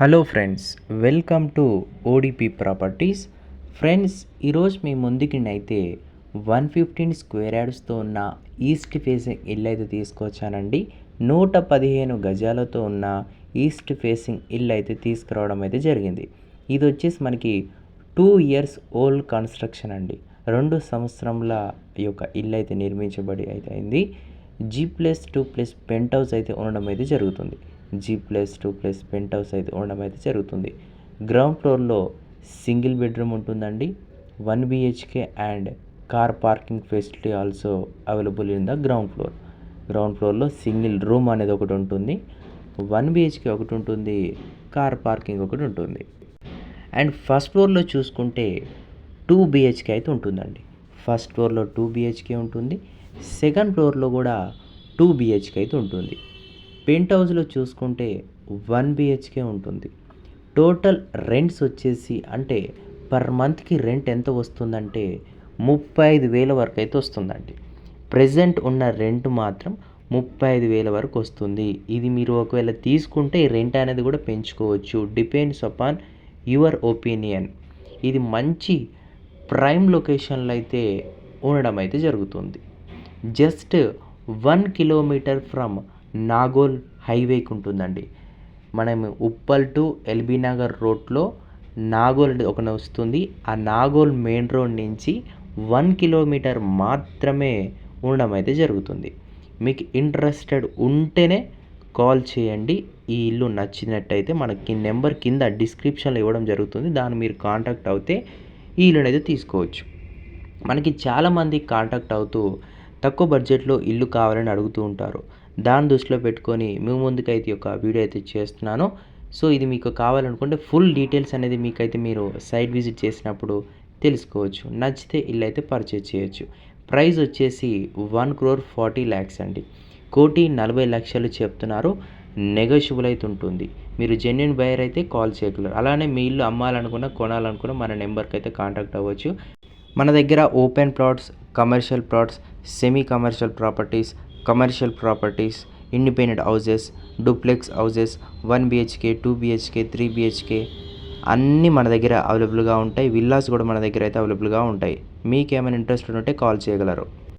Hello friends welcome to ODP properties friends ఈరోజు మీ ముందుకి అయితే వన్ ఫిఫ్టీన్ స్క్వేర్ యార్డ్స్తో ఉన్న ఈస్ట్ ఫేసింగ్ ఇల్లు అయితే తీసుకొచ్చానండి. నూట పదిహేను గజాలతో ఉన్న ఈస్ట్ ఫేసింగ్ ఇల్లు అయితే తీసుకురావడం అయితే జరిగింది. ఇది వచ్చేసి మనకి టూ ఇయర్స్ ఓల్డ్ కన్స్ట్రక్షన్ అండి. రెండు సంవత్సరంల యొక్క ఇల్లు అయితే నిర్మించబడి అయితే అయింది. G plus two plus penthouse అయితే ఉండడం అయితే జరుగుతుంది. G plus two plus penthouse అయితే ఉండడం అయితే జరుగుతుంది. గ్రౌండ్ ఫ్లోర్లో సింగిల్ బెడ్రూమ్ ఉంటుందండి. One BHK and car parking facility also available in the ground floor. Ground ఫ్లోర్లో సింగిల్ రూమ్ అనేది ఒకటి ఉంటుంది. వన్ బిహెచ్కే ఒకటి ఉంటుంది. కార్ పార్కింగ్ ఒకటి ఉంటుంది. అండ్ ఫస్ట్ ఫ్లోర్లో చూసుకుంటే టూ బిహెచ్కే అయితే ఉంటుందండి. ఫస్ట్ ఫ్లోర్లో టూ బిహెచ్కే ఉంటుంది. సెకండ్ ఫ్లోర్లో కూడా టూ బిహెచ్కే అయితే ఉంటుంది. పెంట్ హౌస్లో చూసుకుంటే వన్ బిహెచ్కే ఉంటుంది. టోటల్ రెంట్స్ వచ్చేసి అంటే పర్ మంత్కి రెంట్ ఎంత వస్తుందంటే ముప్పై ఐదు వేల వరకు అయితే వస్తుందండి. ప్రజెంట్ ఉన్న రెంట్ మాత్రం ముప్పై ఐదు వేల వరకు వస్తుంది. ఇది మీరు ఒకవేళ తీసుకుంటే రెంట్ అనేది కూడా పెంచుకోవచ్చు. Depends upon your opinion. ఇది మంచి ప్రైమ్ లొకేషన్లో అయితే ఉండడం అయితే జరుగుతుంది. Just one kilometre from Nagol హైవేకి ఉంటుందండి. మనం ఉప్పల్ టు ఎల్బీ నగర్ రోడ్లో నాగోల్ ఒక వస్తుంది. ఆ నాగోల్ మెయిన్ రోడ్ నుంచి వన్ కిలోమీటర్ మాత్రమే ఉండడం అయితే జరుగుతుంది. మీకు ఇంట్రెస్టెడ్ ఉంటేనే కాల్ చేయండి. ఈ ఇల్లు నచ్చినట్టయితే మనకి నెంబర్ కింద డిస్క్రిప్షన్లో ఇవ్వడం జరుగుతుంది. దాన్ని మీరు కాంటాక్ట్ అవుతే ఈ ఇల్లునైతే తీసుకోవచ్చు. మనకి చాలామంది కాంటాక్ట్ అవుతూ తక్కువ బడ్జెట్లో ఇల్లు కావాలని అడుగుతూ ఉంటారు. దాన్ని దృష్టిలో పెట్టుకొని మీ ముందుకైతే ఒక వీడియో అయితే చేస్తున్నాను. సో ఇది మీకు కావాలనుకుంటే ఫుల్ డీటెయిల్స్ అనేది మీకైతే మీరు సైట్ విజిట్ చేసినప్పుడు తెలుసుకోవచ్చు. నచ్చితే ఇల్లు అయితే పర్చేజ్ చేయొచ్చు. ప్రైస్ వచ్చేసి వన్ క్రోర్ ఫార్టీ ల్యాక్స్ అండి. కోటి నలభై లక్షలు చెప్తున్నారు. నెగోషియబుల్ అయితే ఉంటుంది. మీరు జెన్యున్ బయర్ అయితే కాల్ చేయగలరు. అలానే మీ ఇల్లు అమ్మాలనుకున్న కొనాలనుకున్న మన నెంబర్కి అయితే కాంటాక్ట్ అవ్వచ్చు. మన దగ్గర open plots commercial plots semi commercial properties commercial properties independent houses duplex houses one BHK two BHK three BHK అన్నీ మన దగ్గర అవైలబుల్గా ఉంటాయి. విల్లాస్ కూడా మన దగ్గర అయితే అవైలబుల్గా ఉంటాయి. మీకు ఏమైనా ఇంట్రెస్ట్ ఉంటే కాల్ చేయగలరు.